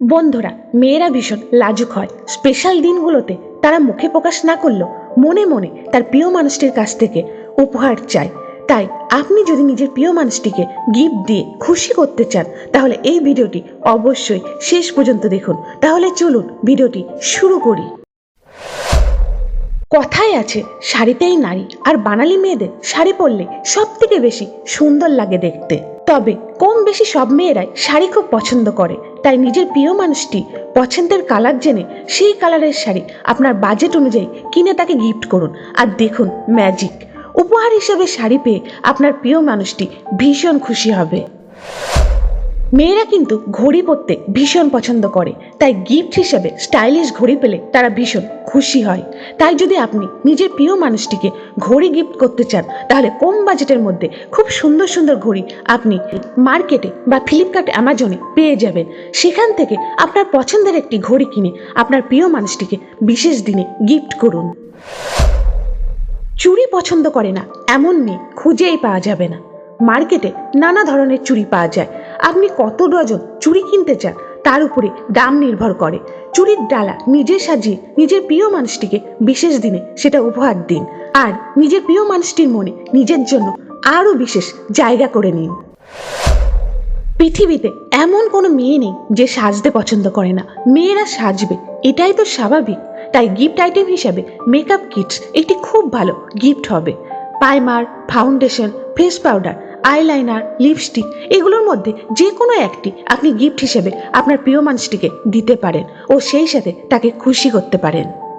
বন্ধুরা, মেয়েরা ভীষণ লাজুক হয়। স্পেশাল দিনগুলোতে তারা মুখে প্রকাশ না করলেও মনে মনে তার প্রিয় মানুষটির কাছ থেকে উপহার চায়। তাই আপনি যদি নিজের প্রিয় মানুষটিকে গিফট দিয়ে খুশি করতে চান, তাহলে এই ভিডিওটি অবশ্যই শেষ পর্যন্ত দেখুন। তাহলে চলুন ভিডিওটি শুরু করি। কথায় আছে, শাড়িতেই নারী আর বাঙালি মেয়েদের শাড়ি পরলে সব থেকে বেশি সুন্দর লাগে দেখতে। তবে কম বেশি সব মেয়েরাই শাড়ি খুব পছন্দ করে। তাই নিজের প্রিয় মানুষটি পছন্দের কালার জেনে সেই কালারের শাড়ি আপনার বাজেট অনুযায়ী কিনে তাকে গিফট করুন। আর দেখুন ম্যাজিক উপহার হিসেবে শাড়ি পেয়ে আপনার প্রিয় মানুষটি ভীষণ খুশি হবে। মেয়েরা কিন্তু ঘড়ি পরতে ভীষণ পছন্দ করে। তাই গিফট হিসেবে স্টাইলিশ ঘড়ি পেলে তারা ভীষণ খুশি হয়। তাই যদি আপনি নিজের প্রিয় মানুষটিকে ঘড়ি গিফট করতে চান, তাহলে কম বাজেটের মধ্যে খুব সুন্দর সুন্দর ঘড়ি আপনি মার্কেটে বা ফ্লিপকার্ট অ্যামাজনে পেয়ে যাবেন। সেখান থেকে আপনার পছন্দের একটি ঘড়ি কিনে আপনার প্রিয় মানুষটিকে বিশেষ দিনে গিফট করুন। চুড়ি পছন্দ করে না, এমন মেয়ে খুঁজেই পাওয়া যাবে না। মার্কেটে নানা ধরনের চুড়ি পাওয়া যায়। আপনি কত ডজন চুড়ি কিনতে চান, তার উপরে দাম নির্ভর করে। চুড়ির ডালা নিজে সাজিয়ে নিজের প্রিয় মানুষটিকে বিশেষ দিনে সেটা উপহার দিন। আর নিজের প্রিয় মানুষটির মনে নিজের জন্য আরও বিশেষ জায়গা করে নিন। পৃথিবীতে এমন কোনো মেয়ে নেই যে সাজতে পছন্দ করে না। মেয়েরা সাজবে, এটাই তো স্বাভাবিক। তাই গিফট আইটেম হিসাবে মেকআপ কিটস একটি খুব ভালো গিফট হবে। Primer foundation face powder eyeliner, lipstick, এগুলোর মধ্যে যে কোনো একটি আপনি গিফট হিসেবে আপনার প্রিয় মানুষটিকে দিতে পারেন ও সেই সাথে তাকে খুশি করতে পারেন।